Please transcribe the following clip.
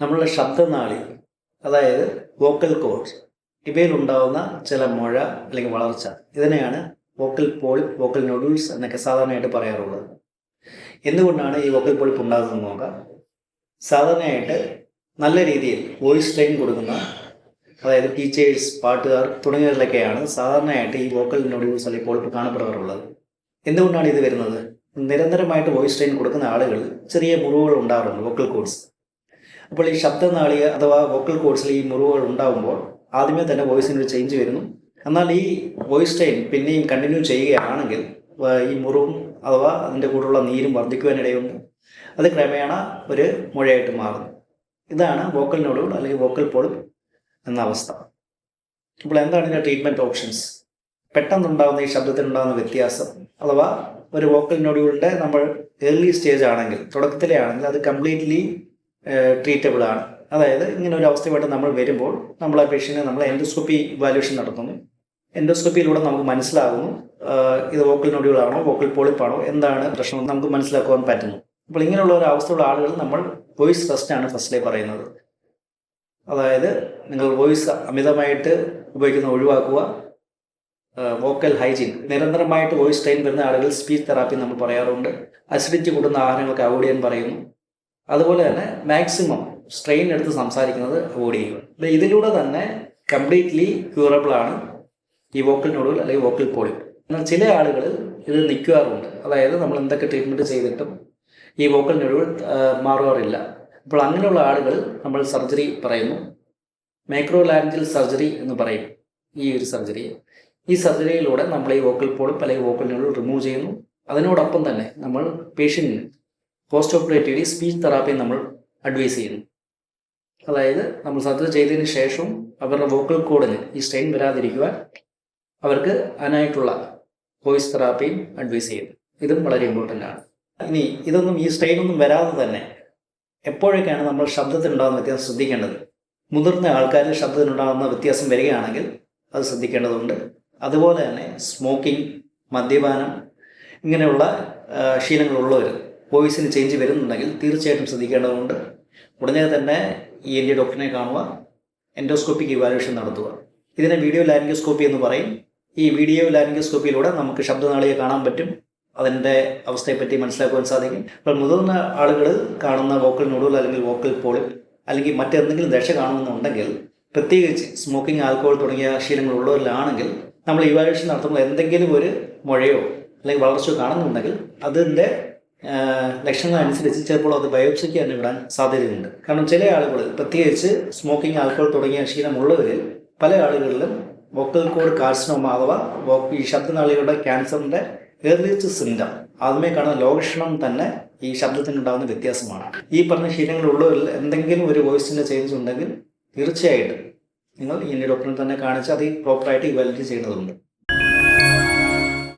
നമ്മളുടെ ശബ്ദനാളി അതായത് vocal code ഇവയിലുണ്ടാവുന്ന ചില മുഴ അല്ലെങ്കിൽ വളർച്ച. ഇതിനെയാണ് വോക്കൽ പോളിപ്പ് വോക്കൽ നൊഡ്യൂൾസ് എന്നൊക്കെ സാധാരണയായിട്ട് പറയാറുള്ളത്. എന്തുകൊണ്ടാണ് ഈ വോക്കൽ പോളിപ്പ് ഉണ്ടാകുന്നത് നോക്കാം. സാധാരണയായിട്ട് നല്ല രീതിയിൽ വോയിസ് ലൈൻ കൊടുക്കുന്ന അതായത് ടീച്ചേഴ്സ് പാട്ടുകാർ തുടങ്ങിയവരിലൊക്കെയാണ് സാധാരണയായിട്ട് ഈ വോക്കൽ നൊഡ്യൂൾസ് അല്ലെങ്കിൽ പോളിപ്പ് കാണപ്പെടാറുള്ളത്. എന്തുകൊണ്ടാണ് ഇത് വരുന്നത്? നിരന്തരമായിട്ട് വോയിസ് ട്രെയിൻ കൊടുക്കുന്ന ആളുകൾ ചെറിയ മുറിവുകൾ ഉണ്ടാകാറുണ്ട് വോക്കൽ കോഡ്സ് അപ്പോൾ ഈ ശബ്ദനാളിക അഥവാ വോക്കൽ കോഡ്സിൽ ഈ മുറിവുകൾ ഉണ്ടാകുമ്പോൾ ആദ്യമേ തന്നെ വോയിസിന് ഒരു ചേഞ്ച് വരുന്നു. എന്നാൽ ഈ വോയിസ് സ്ട്രെയിൻ പിന്നെയും കണ്ടിന്യൂ ചെയ്യുകയാണെങ്കിൽ ഈ മുറിവും അഥവാ അതിന്റെ കൂടെയുള്ള നീരും വർദ്ധിക്കുവാനിടയുണ്ട്. അത് ക്രമേണ ഒരു മുഴയായിട്ട് മാറുന്നു. ഇതാണ് വോക്കൽ നോഡുകൾ അല്ലെങ്കിൽ വോക്കൽ പോളിപ്പ് എന്ന അവസ്ഥ. അപ്പോൾ എന്താണ് ഇതിന്റെ ട്രീറ്റ്മെന്റ് ഓപ്ഷൻസ് പെട്ടെന്നുണ്ടാകുന്ന ഈ ശബ്ദത്തിനുണ്ടാകുന്ന വ്യത്യാസം അഥവാ ഒരു വോക്കൽ നോഡുകളുടെ നമ്മൾ ഏർലി സ്റ്റേജ് ആണെങ്കിൽ തുടക്കത്തിലെ ആണെങ്കിൽ അത് കംപ്ലീറ്റ്ലി ട്രീറ്റബിൾ ആണ്. അതായത് ഇങ്ങനെ ഒരു അവസ്ഥയുമായിട്ട് നമ്മൾ വരുമ്പോൾ നമ്മൾ ആ പേഷ്യന്റെ നമ്മൾ എൻഡോസ്കോപ്പി ഇവാലുവേഷൻ നടത്തുന്നു. എൻഡോസ്കോപ്പിയിലൂടെ നമുക്ക് മനസ്സിലാകുന്നു ഇത് വോക്കൽ നൊടികളാണോ വോക്കൽ പോളിപ്പാണോ എന്താണ് പ്രശ്നം നമുക്ക് മനസ്സിലാക്കുവാൻ പറ്റുന്നു. അപ്പോൾ ഇങ്ങനെയുള്ള ഒരു അവസ്ഥയുള്ള ആളുകൾ നമ്മൾ വോയിസ് റെസ്റ്റ് ആണ് ഫസ്റ്റിലെ പറയുന്നത്. അതായത് നിങ്ങൾ വോയിസ് അമിതമായിട്ട് ഉപയോഗിക്കുന്ന ഒഴിവാക്കുക വോക്കൽ ഹൈജീൻ നിരന്തരമായിട്ട് വോയിസ് ട്രെയിൻ വരുന്ന ആളുകൾ സ്പീച്ച് തെറാപ്പി നമ്മൾ പറയാറുണ്ട്. അസിഡിറ്റി കൂടുന്ന ആഹാരങ്ങൾക്ക് അവോയ്ഡ് ചെയ്യാൻ പറയുന്നു. അതുപോലെ തന്നെ മാക്സിമം സ്ട്രെയിൻ എടുത്ത് സംസാരിക്കുന്നത് അവോയ്ഡ് ചെയ്യുക. ഇത് ഇതിലൂടെ തന്നെ കംപ്ലീറ്റ്ലി ക്യൂറബിൾ ആണ് ഈ വോക്കൽ നോഡുകൾ അല്ലെങ്കിൽ വോക്കൽ പോളിപ്പ് എന്നാൽ ചില ആളുകൾ ഇത് നിൽക്കാറുണ്ട്. അതായത് നമ്മൾ എന്തൊക്കെ ട്രീറ്റ്മെന്റ് ചെയ്തിട്ടും ഈ വോക്കൽ നോഡുകൾ മാറാറില്ല അപ്പോൾ അങ്ങനെയുള്ള ആളുകൾ നമ്മൾ സർജറി പറയുന്നു. മൈക്രോ ലാൻജിൽ സർജറി എന്ന് പറയും ഈ ഒരു സർജറി ഈ സർജറിയിലൂടെ നമ്മൾ ഈ വോക്കൽ പോളിപ്പ് അല്ലെങ്കിൽ വോക്കൽ നോഡുകൾ റിമൂവ് ചെയ്യുന്നു. അതിനോടൊപ്പം തന്നെ നമ്മൾ പേഷ്യന്റിന് പോസ്റ്റ് ഓപ്പറേറ്റീവ്ലി സ്പീച്ച് തെറാപ്പി നമ്മൾ അഡ്വൈസ് ചെയ്യുന്നു. അതായത് നമ്മൾ സർജറി ചെയ്തതിന് ശേഷവും അവരുടെ വോക്കൽ കോഡിന് ഈ സ്ട്രെയിൻ വരാതിരിക്കുവാൻ അവർക്ക് അതിനായിട്ടുള്ള വോയിസ് തെറാപ്പിയും അഡ്വൈസ് ചെയ്യുന്നു. ഇതും വളരെ ഇമ്പോർട്ടന്റ് ആണ്. ഇനി ഇതൊന്നും ഈ സ്ട്രെയിൻ ഒന്നും വരാതെ തന്നെ എപ്പോഴൊക്കെയാണ് നമ്മൾ ശബ്ദത്തിനുണ്ടാകുന്ന വ്യത്യാസം ശ്രദ്ധിക്കേണ്ടത്? മുതിർന്ന ആൾക്കാരിൽ ശബ്ദത്തിനുണ്ടാകുന്ന വ്യത്യാസം വരികയാണെങ്കിൽ അത് ശ്രദ്ധിക്കേണ്ടതുണ്ട്. അതുപോലെ തന്നെ സ്മോക്കിംഗ് മദ്യപാനം ഇങ്ങനെയുള്ള ശീലങ്ങളുള്ളവർ വോയിസിന് ചേഞ്ച് വരുന്നുണ്ടെങ്കിൽ തീർച്ചയായിട്ടും ശ്രദ്ധിക്കേണ്ടതുണ്ട്. ഉടനെ തന്നെ ഇ എൻ ഡി ഡോക്ടറിനെ കാണുക എൻഡോസ്കോപ്പിക് ഇവാലുവേഷൻ നടത്തുക. ഇതിനെ വീഡിയോ ലാരിംഗോസ്കോപ്പി എന്ന് പറയും. ഈ വീഡിയോ ലാരിംഗോസ്കോപ്പിയിലൂടെ നമുക്ക് ശബ്ദനാളിയെ കാണാൻ പറ്റും. അതിന്റെ അവസ്ഥയെപ്പറ്റി മനസ്സിലാക്കുവാൻ സാധിക്കും. അപ്പോൾ മുതിർന്ന ആളുകൾ കാണുന്ന വോക്കൽ നൊഡുകൾ അല്ലെങ്കിൽ വോക്കൽ പോളിപ്പ് അല്ലെങ്കിൽ മറ്റെന്തെങ്കിലും ദശ കാണുമെന്നുണ്ടെങ്കിൽ പ്രത്യേകിച്ച് സ്മോക്കിംഗ് ആൽക്കഹോൾ തുടങ്ങിയ ശീലങ്ങൾ ഉള്ളവരിലാണെങ്കിൽ നമ്മൾ ഇവാലുവേഷൻ നടത്തുമ്പോൾ എന്തെങ്കിലും ഒരു മുഴയോ അല്ലെങ്കിൽ വളർച്ചയോ കാണുന്നുണ്ടെങ്കിൽ അതിന്റെ ലക്ഷണങ്ങൾ അനുസരിച്ച് ചിലപ്പോൾ അത് ബയോപ്സിക്ക് തന്നെ വിടാൻ സാധ്യതയുണ്ട്. കാരണം ചില ആളുകൾ പ്രത്യേകിച്ച് സ്മോക്കിംഗ് ആൽക്കഹോൾ തുടങ്ങിയ ശീലമുള്ളവരിൽ പല ആളുകളിലും വോക്കൽ കോഡ് കാർസിനോമ അഥവാ ഈ ശബ്ദനാളികളുടെ ക്യാൻസറിന്റെ ഏർലിയസ്റ്റ് സിംറ്റം ആദ്യമേ കാണുന്ന ലോകക്ഷണം തന്നെ ഈ ശബ്ദത്തിനുണ്ടാകുന്ന വ്യത്യാസമാണ്. ഈ പറഞ്ഞ ശീലങ്ങളുള്ളവരിൽ എന്തെങ്കിലും ഒരു വോയിസിന്റെ ചേഞ്ച് ഉണ്ടെങ്കിൽ തീർച്ചയായിട്ടും നിങ്ങൾ ഈ ഡോക്ടറിനെ തന്നെ കാണിച്ച് അത് പ്രോപ്പറായിട്ട് ഇവാലുവേറ്റ് ചെയ്യേണ്ടതുണ്ട്